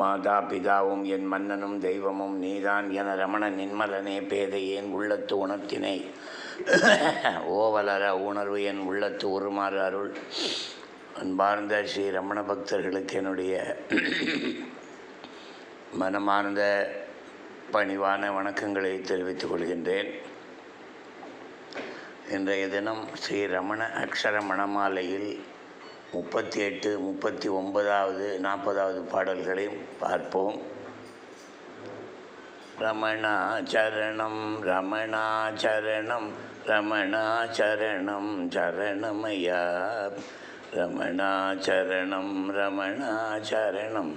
மாதா பிதாவும் என் மன்னனும் தெய்வமும் நீதான் என ரமண நின்மலனே பேதையேன் உள்ளத்து உணர்த்தினை? ஓவலர உணர்வு என் உள்ளத்து உருமாறு அருள். அன்பார்ந்த ஸ்ரீ ரமண பக்தர்களுக்கு என்னுடைய மனமார்ந்த பணிவான வணக்கங்களை தெரிவித்துக் கொள்கின்றேன். இன்றைய தினம் ஸ்ரீ ரமண அக்ஷர மணமாலையில் முப்பத்தி எட்டு முப்பத்தி ஒன்பதாவது நாற்பதாவது பாடல்களையும் பார்ப்போம். ரமணாச்சரணம் ரமணாச்சரணம் ரமணாச்சரணம் சரணமயா? ரமணாச்சரணம் ரமணாச்சரணம்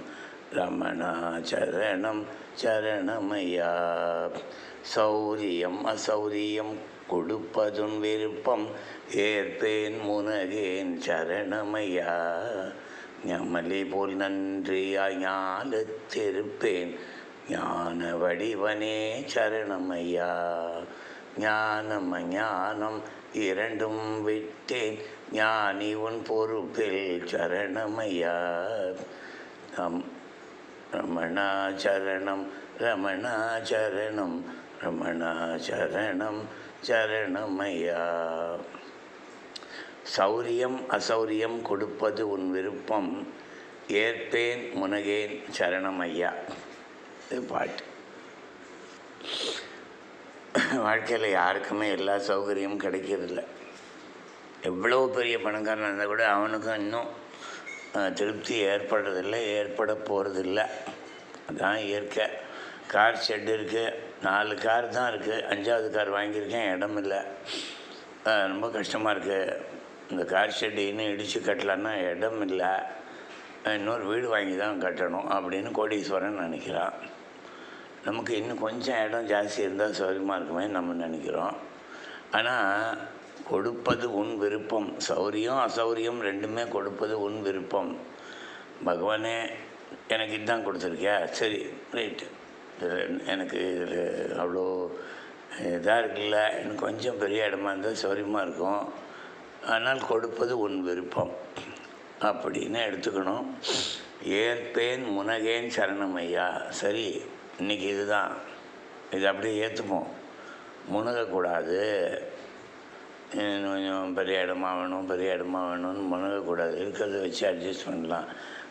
ரமணாச்சரணம் சரணமையா? சௌரியம் அசௌரியம் கொடுப்பதுன் விருப்பம். ஏற்பேன் முனகேன் சரணமையா. ஞமலி போல் நன்றியாய் ஞாலத்திருப்பேன் ஞான வடிவனே சரணமையா. ஞானம் ஞானம் இரண்டும் விட்டேன். ஞானி உன் பொறுப்பில் சரணமையா. ரம் ரமணாச்சரணம் ரமணாச்சரணம் ரமணாச்சரணம் சரணமையா? சௌரியம் அசௌரியம் கொடுப்பது உன் விருப்பம். ஏற்பேன் முனகேன் சரணமையா? இது பாட்டு. வாழ்க்கையில் யாருக்குமே எல்லா சௌகரியமும் கிடைக்கிறதில்ல. எவ்வளோ பெரிய பணக்காரன் இருந்தால் கூட அவனுக்கும் இன்னும் திருப்தி ஏற்படுறதில்லை ஏற்பட போகிறதில்ல அதான் இயற்கை. கார் ஷெட் இருக்குது நாலு கார் தான் இருக்குது அஞ்சாவது கார் வாங்கியிருக்கேன். இடம் இல்லை. ரொம்ப கஷ்டமாக இருக்குது இந்த கார் ஷெட் இன்னும் இடித்து கட்டலான்னா இடம் இல்லை. இன்னொரு வீடு வாங்கி தான் கட்டணும் அப்படின்னு கோடீஸ்வரன் நினைக்கிறான். நமக்கு இன்னும் கொஞ்சம் இடம் ஜாஸ்தி இருந்தால் சௌகரியமாக இருக்குமே நம்ம நினைக்கிறோம். ஆனால் கொடுப்பது உன் விருப்பம். சௌரியம் அசௌரியம் ரெண்டுமே கொடுப்பது உன் விருப்பம். பகவானே எனக்கு இதுதான் கொடுத்துருக்கியா? சரி ரைட்டு. இதில் எனக்கு இதில் அவ்வளோ இதாக இருக்குல்ல. எனக்கு கொஞ்சம் பெரிய இடமா இருந்தால் சௌரியமாக இருக்கும். ஆனால் கொடுப்பது உன் விருப்பம். அப்படின்னு எடுத்துக்கணும். ஏற்பேன் முனகேன் சரணம் ஐயா. சரி இன்னைக்கு இதுதான். இது அப்படியே ஏற்றுப்போம். முனகக்கூடாது. இன்னும் கொஞ்சம் பெரிய இடமா வேணும் பெரிய இடமா வேணும்னு முனகக்கூடாது. இருக்கிறத வச்சு அட்ஜஸ்ட் பண்ணலாம்.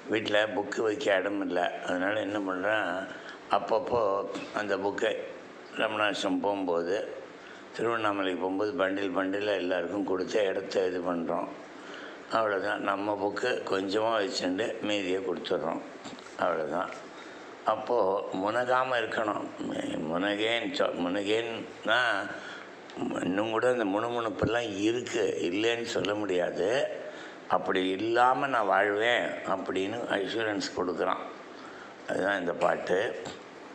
வீட்டில் புக்கு வைக்க இடம் இல்லை. அதனால் என்ன பண்ணுறேன்? அப்பப்போ அந்த புக்கை ரமணாசிரம் போகும்போது திருவண்ணாமலைக்கு போகும்போது பண்டில் பண்டில் எல்லாருக்கும் கொடுத்து இடத்த இது பண்ணுறோம் அவ்வளோதான் நம்ம புக்கு கொஞ்சமாக வச்சுட்டு மீதியை கொடுத்துட்றோம். அவ்வளோதான் அப்போது முனகாமல் இருக்கணும். முனகேன் சொ முனகேன்னா இன்னும் கூட இந்த முணுமுணுப்பெல்லாம் இருக்குது இல்லைன்னு சொல்ல முடியாது. அப்படி இல்லாமல் நான் வாழ்வேன் அப்படின்னு அஷூரன்ஸ் கொடுக்குறான். அதுதான் இந்த பாட்டு.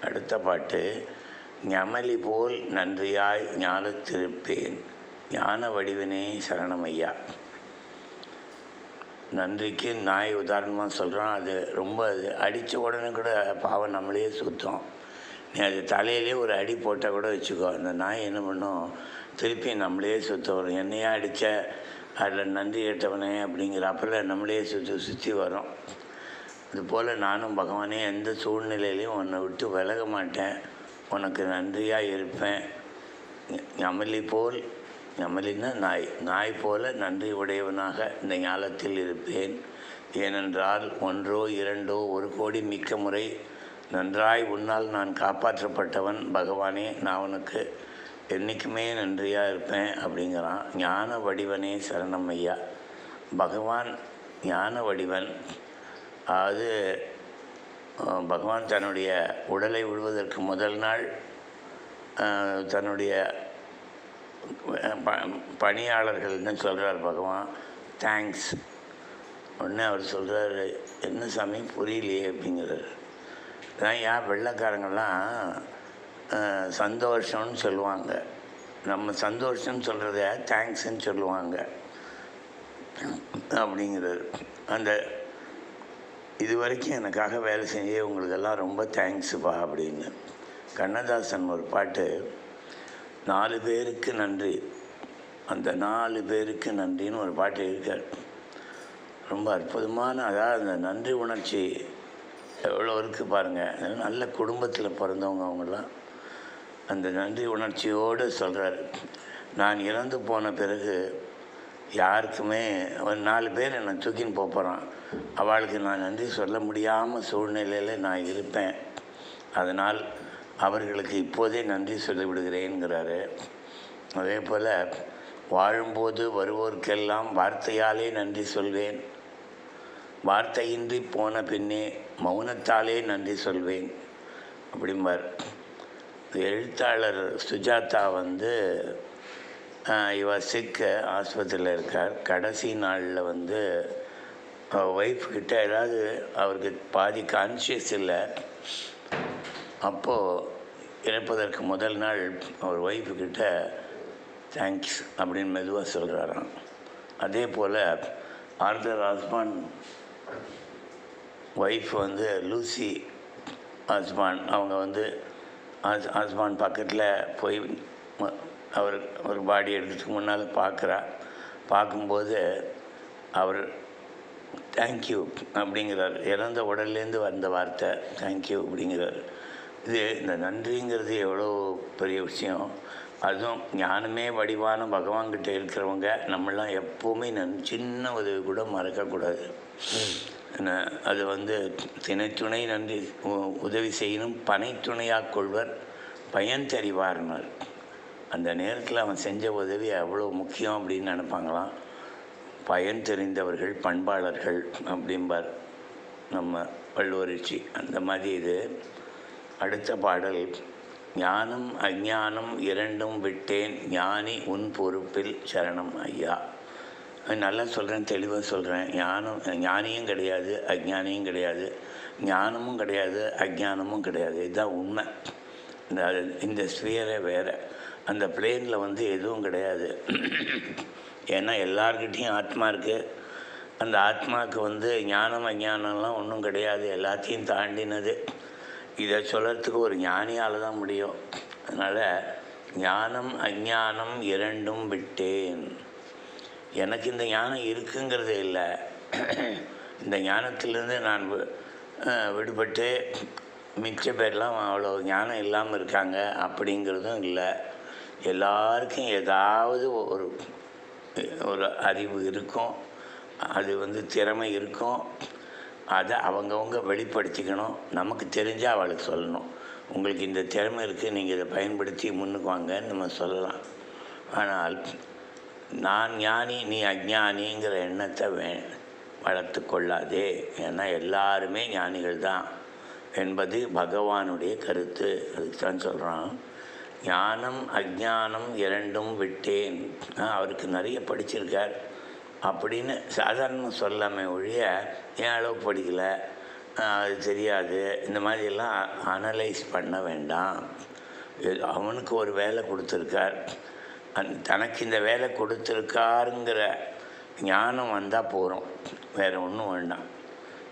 அடுத்த பாட்டு ஞமலி போல் நன்றியாய் ஞானத்திருப்பேன். ஞான வடிவனே சரணமையா. நன்றிக்கு நாய் உதாரணமாக சொல்கிறான் அது ரொம்ப அது அடித்த உடனே கூட பாவம் நம்மளையே சுத்தம். நீ அது தலையிலே ஒரு அடி போட்டால் கூட வச்சுக்கோ. அந்த நாய் என்ன பண்ணும்? திருப்பி நம்மளையே சுற்ற வரும். என்னையா அடித்த அதில் நன்றி கேட்டவனே அப்படிங்கிறப்பல நம்மளே சுற்றி சுற்றி வரும். இதுபோல் நானும் பகவானே எந்த சூழ்நிலையிலையும் உன்னை விட்டு விலக மாட்டேன். உனக்கு நன்றியாக இருப்பேன். ஞமலி போல் ஞமலின்னா நாய். நாய் போல நன்றி உடையவனாக இந்த ஞாலத்தில் இருப்பேன். ஏனென்றால் ஒன்றோ இரண்டோ ஒரு கோடி மிக்க முறை நன்றாய் உன்னால் நான் காப்பாற்றப்பட்டவன் பகவானே. நான் உனக்கு என்றைக்குமே நன்றியாக இருப்பேன் அப்படிங்கிறான். ஞான வடிவனே சரணம் ஐயா. பகவான் ஞான வடிவன். அது பகவான் தன்னுடைய உடலை விடுவதற்கு முதல் நாள் தன்னுடைய ப- பணியாளர்கள்னு சொல்கிறார் பகவான். தேங்க்ஸ் உடனே அவர் சொல்கிறாரு என்ன சாமி புரியலையே அப்படிங்கிறார். நான் ஏன் வெள்ளைக்காரங்கெல்லாம் சந்தோஷம்னு சொல்லுவாங்க. நம்ம சந்தோஷம்னு சொல்கிறத தேங்க்ஸ்ன்னு சொல்லுவாங்க. அப்படிங்கிறது அந்த இது வரைக்கும் எனக்காக வேலை செஞ்சு உங்களுக்கெல்லாம் ரொம்ப தேங்க்ஸுப்பா அப்படின்னு. கண்ணதாசன் ஒரு பாட்டு நாலு பேருக்கு நன்றி. அந்த நாலு பேருக்கு நன்றின்னு ஒரு பாட்டு இருக்கார். ரொம்ப அற்புதமான அதாவது அந்த நன்றி உணர்ச்சி எவ்வளோ இருக்குது பாருங்கள் நல்ல குடும்பத்தில் பிறந்தவங்க அவங்களாம் அந்த நன்றி உணர்ச்சியோடு சொல்கிறார் நான் இறந்து போன பிறகு யாருக்குமே ஒரு நாலு பேர் என்னை தூக்கின்னு போகிறான் அவளுக்கு நான் நன்றி சொல்ல முடியாமல் சூழ்நிலையில் நான் இருப்பேன். அதனால் அவர்களுக்கு இப்போதே நன்றி சொல்லிவிடுகிறேங்கிறாரு அதே போல் வாழும்போது வருவோர்க்கெல்லாம் வார்த்தையாலே நன்றி சொல்வேன். வார்த்தையின்றி போன பின்னே மௌனத்தாலே நன்றி சொல்வேன். அப்படிம்பார். எழுத்தாளர் சுஜாதா வந்து இவ சிக்க ஆஸ்பத்திரியில் இருக்கார். கடைசி நாளில் வந்து ஒய்ஃப் கிட்ட ஏதாவது அவருக்கு பாதி கான்ஷியஸ் இல்லை அப்போது இறப்பதற்கு முதல் நாள் அவர் ஒய்ஃப்கிட்ட தேங்க்ஸ் அப்படின்னு மெதுவாக சொல்கிறாராம் அதே போல் ஆர்தர் ஆஸ்மான் ஒய்ஃப் வந்து லூசி ஆஸ்மான் அவங்க வந்து ஆஸ் ஆஸ்மான் பக்கத்தில் போய் அவர் ஒரு பாடி எடுக்கிறதுக்கு முன்னால் பார்க்குறா பார்க்கும்போது அவர் தேங்க்யூ அப்படிங்கிறார். இறந்த உடல்லேருந்து வந்த வார்த்தை தேங்க்யூ அப்படிங்கிறார். இது இந்த நன்றிங்கிறது எவ்வளோ பெரிய விஷயம். அதுவும் ஞானமே வடிவான பகவான்கிட்ட இருக்கிறவங்க நம்மளாம் எப்போவுமே நன் சின்ன உதவி கூட மறக்கக்கூடாது. என்ன, அது வந்து தினைத்துணை நன்றி உ- உதவி செய்யணும் பனைத்துணையாக கொள்வர் பயன் தெரிவார்னார். அந்த நேரத்தில் அவன் செஞ்ச உதவி அவ்வளோ முக்கியம் அப்படின்னு நினைப்பாங்களாம். பயன் தெரிந்தவர்கள் பண்பாளர்கள் அப்படிம்பார் நம்ம வள்ளுவரிச்சி. அந்த மாதிரி இது. அடுத்த பாடல். ஞானம் அஞ்ஞானம் இரண்டும் விட்டேன் ஞானி உன் பொறுப்பில் சரணம் ஐயா. நல்லா சொல்கிறேன் தெளிவாக சொல்கிறேன் ஞானம் ஞானியும் கிடையாது அஜ்ஞானியும் கிடையாது. ஞானமும் கிடையாது அஜ்ஞானமும் கிடையாது. இதுதான் உண்மை. இந்த அது- இந்த ஸ்பியரே வேறு. அந்த பிளேனில் வந்து எதுவும் கிடையாது. ஏன்னா எல்லார்கிட்டேயும் ஆத்மா இருக்குது அந்த ஆத்மாவுக்கு வந்து ஞானம் அஞ்ஞானம்லாம் ஒன்றும் கிடையாது. எல்லாத்தையும் தாண்டினது. இதை சொல்கிறதுக்கு ஒரு ஞானியால் தான் முடியும். அதனால் ஞானம் அஞ்ஞானம் இரண்டும் விட்டேன். எனக்கு இந்த ஞானம் இருக்குங்கிறது இல்லை. இந்த ஞானத்திலேருந்து நான் வி- விடுபட்டு மிச்ச பேர்லாம் அவ்வளோ ஞானம் இல்லாமல் இருக்காங்க. அப்படிங்கிறதும் இல்லை. எல்லாருக்கும் ஏதாவது ஒரு ஒரு அறிவு இருக்கும். அது வந்து திறமை இருக்கும். அதை அவங்கவுங்க வெளிப்படுத்திக்கணும். நமக்கு தெரிஞ்சால் அவளுக்கு சொல்லணும். உங்களுக்கு இந்த திறமை இருக்குது நீங்கள் இதை பயன்படுத்தி முன்னுக்கு வாங்கன்னு நம்ம சொல்லலாம். ஆனால் நான் ஞானி நீ அஜ்ஞானிங்கிற எண்ணத்தை வே வளர்த்து கொள்ளாதே. ஏன்னா எல்லாருமே ஞானிகள் தான் என்பது பகவானுடைய கருத்து. அதுக்கு தான் சொல்கிறான் ஞானம் அஜ்ஞானம் இரண்டும் விட்டேன். அவருக்கு நிறைய படிச்சிருக்கார். அப்படின்னு சாதாரணமாக சொல்லாமே ஒழிய ஏன் அளவு படிக்கலை? அது தெரியாது. இந்த மாதிரியெல்லாம் அனலைஸ் பண்ண வேண்டாம். அவனுக்கு ஒரு வேலை கொடுத்துருக்கார். அந் தனக்கு இந்த வேலை கொடுத்துருக்காருங்கிற ஞானம் வந்தால் போகிறோம் வேறு ஒன்றும் வேண்டாம்.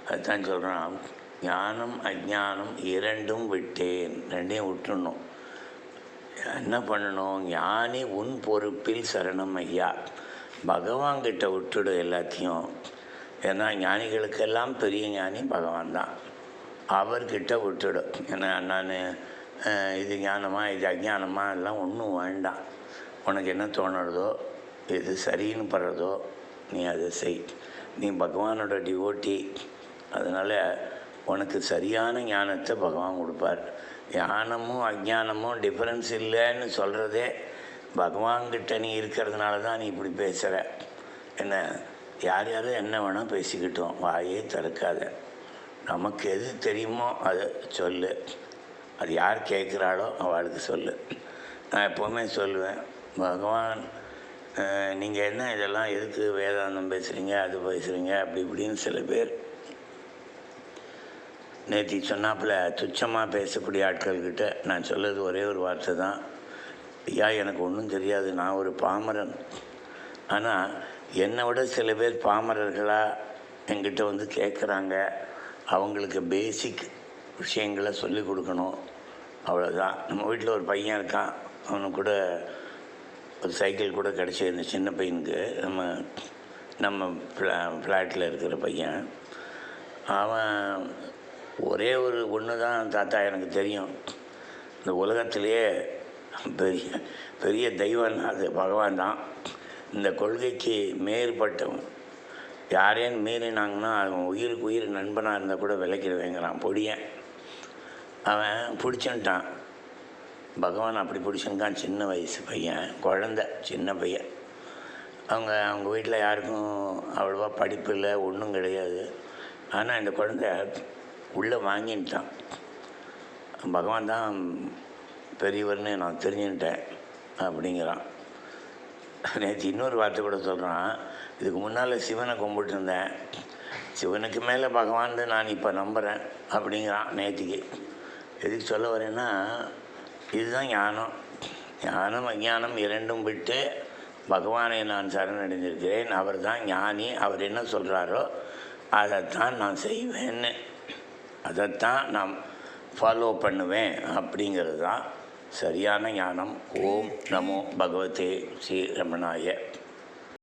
அதுதான் சொல்கிறான் ஞானம் அஜ்ஞானம் இரண்டும் விட்டேன். ரெண்டையும் விட்டுணும் என்ன பண்ணணும்? ஞானி உன் பொறுப்பில் சரணம் ஐயா. பகவான்கிட்ட விட்டுடு எல்லாத்தையும். ஏன்னா ஞானிகளுக்கெல்லாம் பெரிய ஞானி பகவான் தான். அவர்கிட்ட விட்டுடும் ஏன்னா நான் இது ஞானமா இது அஜ்ஞானமா எல்லாம் ஒன்றும் வேண்டாம். உனக்கு என்ன தோணுறதோ எது சரின்னு படுறதோ நீ அதை செய். நீ பகவானோட டிவோட்டி அதனால் உனக்கு சரியான ஞானத்தை பகவான் கொடுப்பார். ஞானமும் அஜானமும் டிஃப்ரென்ஸ் இல்லைன்னு சொல்கிறதே பகவான்கிட்ட நீ இருக்கிறதுனால தான் நீ இப்படி பேசுகிற என்ன யார் யாரும் என்ன வேணால் பேசிக்கிட்டோம். வாயே திறக்காத. நமக்கு எது தெரியுமோ அதை சொல்லு. அது யார் கேட்குறாளோ அவளுக்கு சொல்லு. நான் எப்போவுமே சொல்லுவேன் பகவான் நீங்கள் என்ன இதெல்லாம் எதுக்கு வேதாந்தம் பேசுகிறீங்க அது பேசுகிறீங்க அப்படி இப்படின்னு சில பேர் நேற்று சொன்னாப்பில் துச்சமாக பேசக்கூடிய ஆட்கள்கிட்ட நான் சொல்கிறது ஒரே ஒரு வார்த்தை தான். ஐயா எனக்கு ஒன்றும் தெரியாது. நான் ஒரு பாமரன். ஆனால் என்னை விட சில பேர் பாமரர்களாக என்கிட்ட வந்து கேட்குறாங்க அவங்களுக்கு பேசிக் விஷயங்களை சொல்லிக் கொடுக்கணும். அவ்வளோதான் நம்ம வீட்டில் ஒரு பையன் இருக்கான். அவனுக்கு கூட ஒரு சைக்கிள் கூட கிடச்சிருந்த சின்ன பையனுக்கு. நம்ம நம்ம ஃப்ளா ஃப்ளாட்டில் இருக்கிற பையன். அவன் ஒரே ஒரு ஒன்று தான் தாத்தா எனக்கு தெரியும். இந்த உலகத்திலேயே பெரிய பெரிய தெய்வம்னா அது பகவான் தான். இந்த கொள்கைக்கு மேற்பட்டவன். யாரேன்னு மீறினாங்கன்னா அவன் உயிருக்கு உயிர் நண்பனாக இருந்தால் கூட விளக்கிடுவேங்கிறான் பொடியன் அவன் பிடிச்சின்ட்டான். பகவான் அப்படி பிடிச்சிருக்கான் சின்ன வயசு பையன் குழந்த சின்ன பையன். அவங்க அவங்க வீட்டில் யாருக்கும் அவ்வளோவா படிப்பு இல்லை ஒன்றும் கிடையாது. ஆனால் இந்த குழந்தை உள்ளே வாங்கின்ட்டான். பகவான் தான் பெரியவர்னு நான் தெரிஞ்சுக்கிட்டேன் அப்படிங்கிறான். நேற்று இன்னொரு வார்த்தை கூட சொல்கிறான் இதுக்கு முன்னால் சிவனை கும்பிட்டு இருந்தேன் சிவனுக்கு மேலே பகவான் நான் இப்போ நம்புகிறேன் அப்படிங்கிறான் நேற்றுக்கு எதுக்கு சொல்ல வரேன்னா இதுதான் ஞானம். ஞானம் அஞ்ஞானம் இரண்டும் விட்டு பகவானை நான் சரணடைந்திருக்கிறேன். அவர் தான் ஞானி. அவர் என்ன சொல்கிறாரோ அதைத்தான் நான் செய்வேன்னு. அதைத்தான் நான் ஃபாலோ பண்ணுவேன் அப்படிங்கிறது தான் சரியான ஞானம். ஓம் நமோ பகவதே ஸ்ரீ ரமணாய.